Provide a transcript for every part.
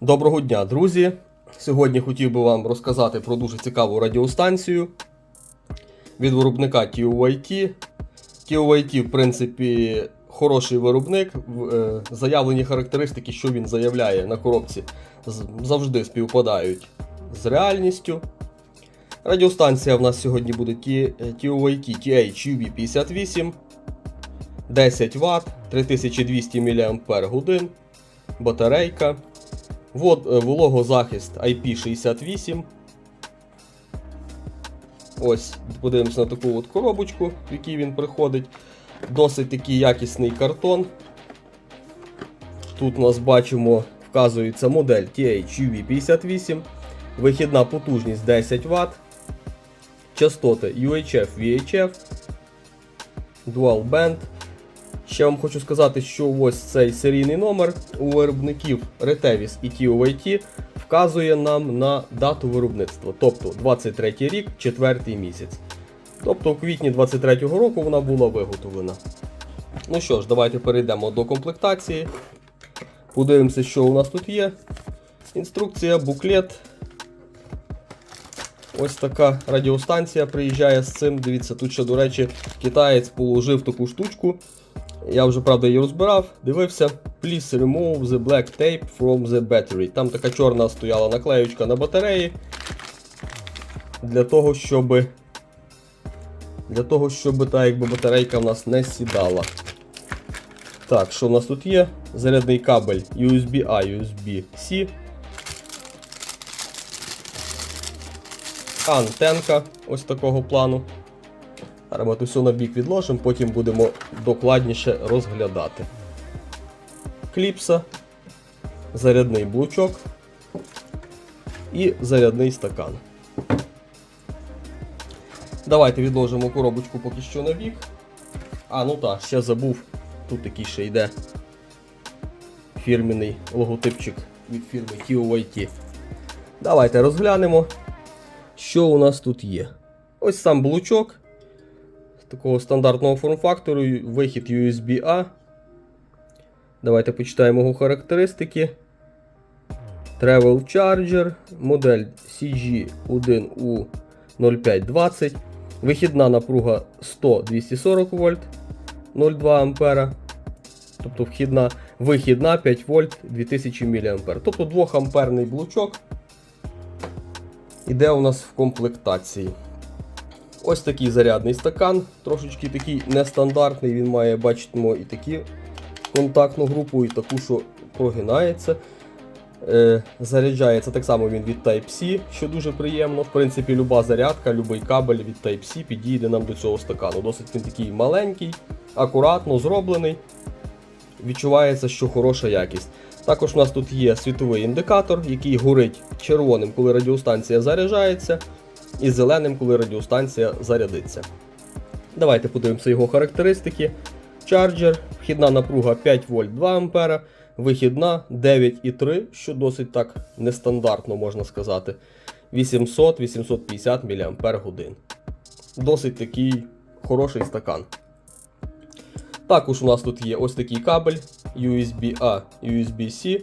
Доброго дня, друзі! Сьогодні хотів би вам розказати про дуже цікаву радіостанцію від виробника TUIT. TUIT, в принципі, хороший виробник. Е, Заявлені характеристики, що він заявляє на коробці, завжди співпадають з реальністю. Радіостанція в нас сьогодні буде TUIT THUV58, 10 Вт, 3200 мАч, батарейка. Вод, е, вологозахист IP68. Ось, подивимося на таку от коробочку, в якій він приходить. Досить такий якісний картон. Тут у нас бачимо, вказується модель THUV58, вихідна потужність 10 Вт, частоти UHF VHF, Dual Band. Ще вам хочу сказати, що ось цей серійний номер у виробників Retevis і TOIT вказує нам на дату виробництва, тобто 23 рік, 4 місяць. Тобто у квітні 23-го року вона була виготовлена. Ну що ж, давайте перейдемо до комплектації. Подивимося, що у нас тут є. Інструкція, буклет. Ось така радіостанція приїжджає з цим. Дивіться, тут ще, до речі, китаєць положив таку штучку. Я вже правда її розбирав, дивився. Please remove the black tape from the battery. Там така чорна стояла наклеючка на батареї. Для того, щоб. Для того, щоб та якби батарейка в нас не сідала. Так, що в нас тут є? Зарядний кабель USB-A, USB-C. Антенка ось такого плану. Все на бік відложимо, потім будемо докладніше розглядати. Кліпса, зарядний блучок і зарядний стакан. Давайте відложимо коробочку поки що на бік. А, ну так, ще забув. Тут такий ще йде фірменний логотипчик від фірми TOYT. Давайте розглянемо, що у нас тут є. Ось сам блучок такого стандартного форм-фактору, вихід USB-A. Давайте почитаємо його характеристики. Travel Charger, модель CG1U0520. Вихідна напруга 100-240 вольт 0,2 А. Тобто вхідна, вихідна 5 вольт 2000 мА. Тобто 2 амперний блочок іде у нас в комплектації. Ось такий зарядний стакан, трошечки такий нестандартний, він має, бачимо, і такі контактну групу, і таку, що прогинається. Е, заряджається так само він від Type-C, що дуже приємно. В принципі, люба зарядка, будь-який кабель від Type-C підійде нам до цього стакану. Досить він такий маленький, акуратно зроблений. Відчувається, що хороша якість. Також у нас тут є світовий індикатор, який горить червоним, коли радіостанція заряджається і зеленим, коли радіостанція зарядиться. Давайте подивимося його характеристики. Чарджер, вхідна напруга 5 вольт 2 А, вихідна 9,3, що досить так нестандартно можна сказати. 800-850 мАч. Досить такий хороший стакан. Також у нас тут є ось такий кабель USB-A, USB-C,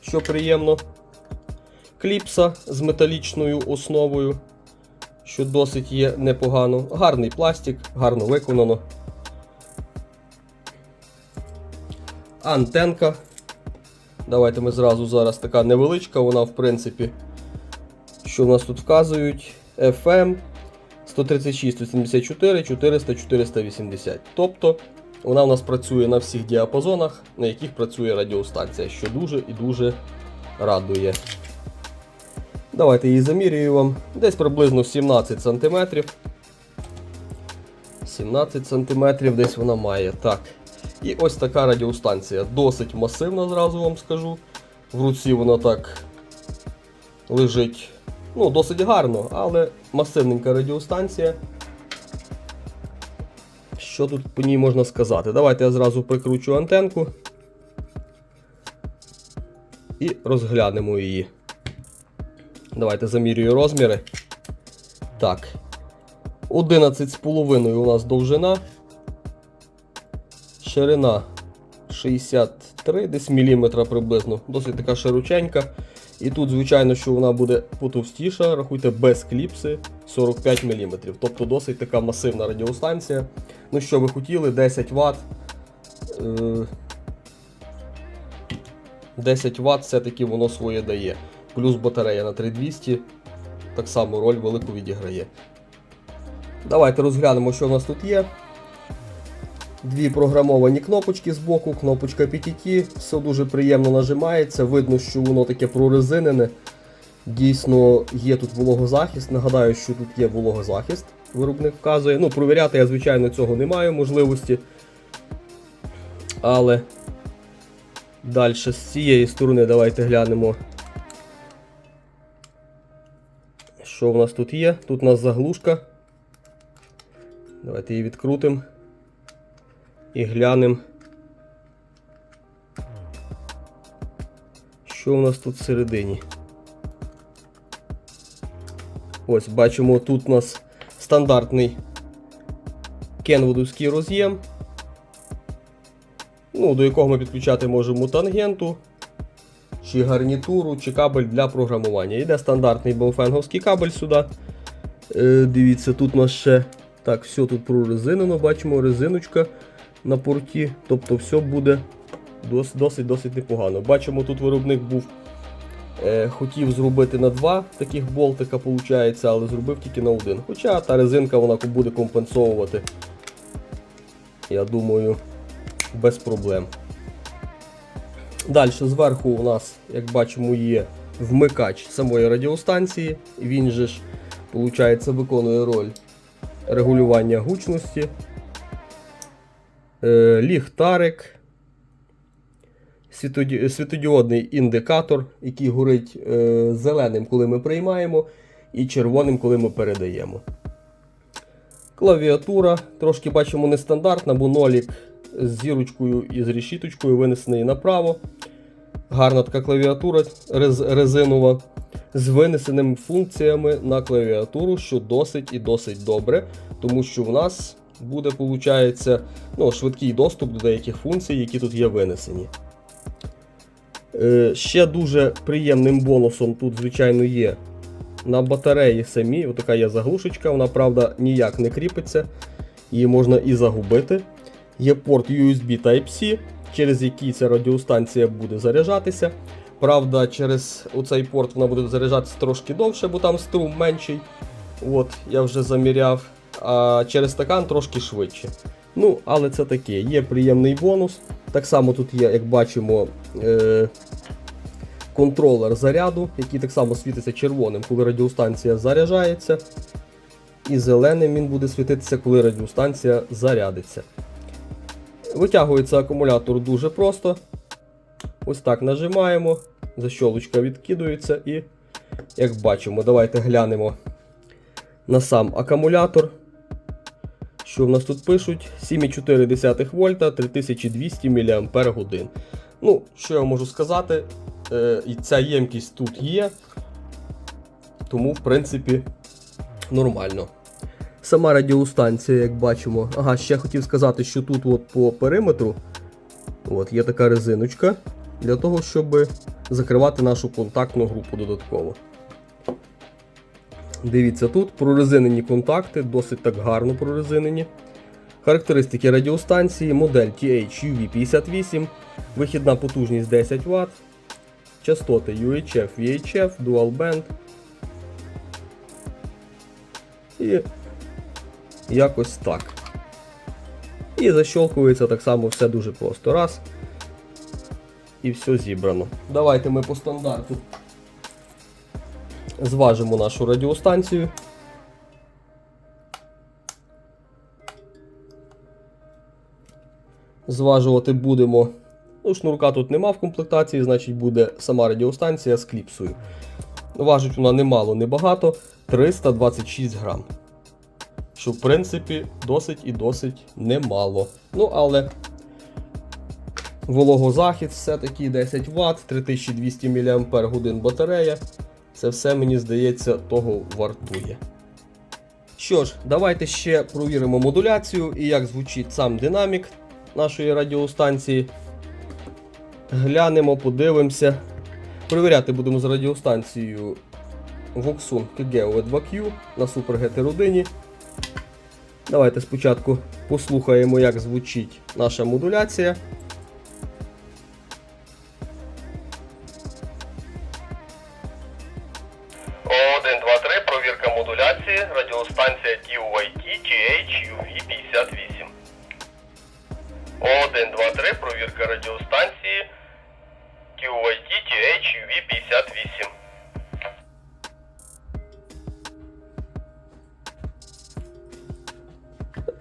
що приємно. Кліпса з металічною основою, що досить є непогано. Гарний пластик, гарно виконано. Антенка. Давайте ми зразу зараз така невеличка, вона в принципі, що в нас тут вказують? FM 136, 174, 400, 480. Тобто вона в нас працює на всіх діапазонах, на яких працює радіостанція, що дуже і дуже радує. Давайте її замірюю вам. Десь приблизно 17 см. 17 см десь вона має. Так. І ось така радіостанція. Досить масивна, зразу вам скажу. В руці вона так лежить ну, досить гарно, але масивненька радіостанція. Що тут по ній можна сказати? Давайте я зразу прикручу антенку і розглянемо її. Давайте замірюю розміри. Так. 11,5 у нас довжина. Ширина 60 3 десь міліметра приблизно. Досить така широченька. І тут, звичайно, що вона буде потовстіша, рахуйте, без кліпси 45 мм. Тобто досить така масивна радіостанція. Ну що ви хотіли, 10 Вт. Е, 10 Вт все-таки воно своє дає. Плюс батарея на 3200 так само роль велику відіграє. Давайте розглянемо, що в нас тут є. Дві програмовані кнопочки з боку, кнопочка PTT, все дуже приємно нажимається. Видно, що воно таке прорезинене. Дійсно, є тут вологозахист. Нагадаю, що тут є вологозахист, виробник вказує. Ну, провіряти я, звичайно, цього не маю можливості. Але далі з цієї сторони давайте глянемо. Що в нас тут є? Тут у нас заглушка. Давайте її відкрутимо і глянемо. Що у нас тут всередині? Ось, бачимо, тут у нас стандартний кенвудовський роз'єм, ну, до якого ми підключати можемо тангенту, чи гарнітуру, чи кабель для програмування. Йде стандартний бауфенговський кабель сюди. Е, дивіться, тут у нас ще так, все тут прорезинено, бачимо резиночка на порті. Тобто все буде досить-досить непогано. Бачимо, тут виробник був. Е, хотів зробити на два таких болтика, виходить, але зробив тільки на один. Хоча та резинка вона буде компенсовувати, я думаю, без проблем. Далі зверху у нас, як бачимо, є вмикач самої радіостанції. Він же ж, виходить, виконує роль регулювання гучності, е, ліхтарик, світоді- світодіодний індикатор, який горить е, зеленим, коли ми приймаємо, і червоним, коли ми передаємо. Клавіатура, трошки бачимо нестандартна, бо нолік з зірочкою і з решіточкою винесений направо. Гарна така клавіатура рез- резинова з винесеними функціями на клавіатуру, що досить і досить добре, тому що в нас буде, виходить, ну, швидкий доступ до деяких функцій, які тут є винесені. Е, ще дуже приємним бонусом тут, звичайно, є на батареї самі. Отака є заглушечка, вона, правда, ніяк не кріпиться, її можна і загубити. Є порт USB Type-C, через який ця радіостанція буде заряджатися. Правда, через оцей порт вона буде заряджатися трошки довше, бо там струм менший. От, я вже заміряв. А через стакан трошки швидше. Ну, але це таке, є приємний бонус. Так само тут є, як бачимо, е- контролер заряду, який так само світиться червоним, коли радіостанція заряджається. І зеленим він буде світитися, коли радіостанція зарядиться. Витягується акумулятор дуже просто. Ось так нажимаємо, защолочка відкидується і, як бачимо, давайте глянемо на сам акумулятор. Що в нас тут пишуть? 7,4 вольта 3200 мАч. Ну, що я можу сказати, е, і ця ємкість тут є, тому, в принципі, нормально. Сама радіостанція, як бачимо. Ага, ще хотів сказати, що тут от по периметру от, є така резиночка для того, щоб закривати нашу контактну групу додатково. Дивіться, тут прорезинені контакти, досить так гарно прорезинені. Характеристики радіостанції, модель TH-UV58, вихідна потужність 10 Вт, частоти UHF, VHF, Dual Band. І якось так. І защолкується так само все дуже просто. Раз. І все зібрано. Давайте ми по стандарту зважимо нашу радіостанцію. Зважувати будемо. Ну, шнурка тут нема в комплектації, значить буде сама радіостанція з кліпсою. Важить вона немало, небагато, 326 грам. Що, в принципі, досить і досить немало. Ну, але вологозахист все-таки 10 Вт, 3200 мАч батарея. Це все, мені здається, того вартує. Що ж, давайте ще провіримо модуляцію і як звучить сам динамік нашої радіостанції. глянемо, подивимося. Перевіряти будемо з радіостанцією Voxun KGO 2Q на Super GT родині. Давайте спочатку послухаємо, як звучить наша модуляція.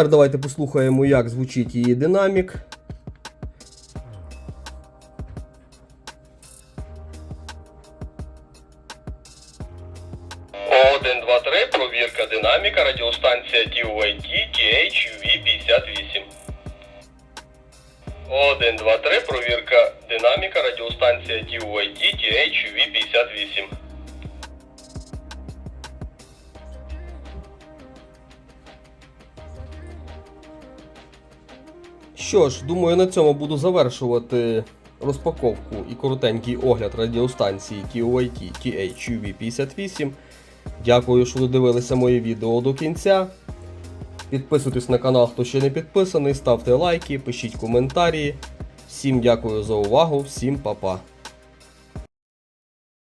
Тепер давайте послухаємо, як звучить її динамік. Один, два, провірка динаміка, радіостанція TUIT THUV58. Один, два, три, провірка динаміка, радіостанція TUIT THUV58. Що ж, думаю, на цьому буду завершувати розпаковку і коротенький огляд радіостанції TOIT THUV58. Дякую, що додивилися моє відео до кінця. Підписуйтесь на канал, хто ще не підписаний, ставте лайки, пишіть коментарі. Всім дякую за увагу, всім па-па.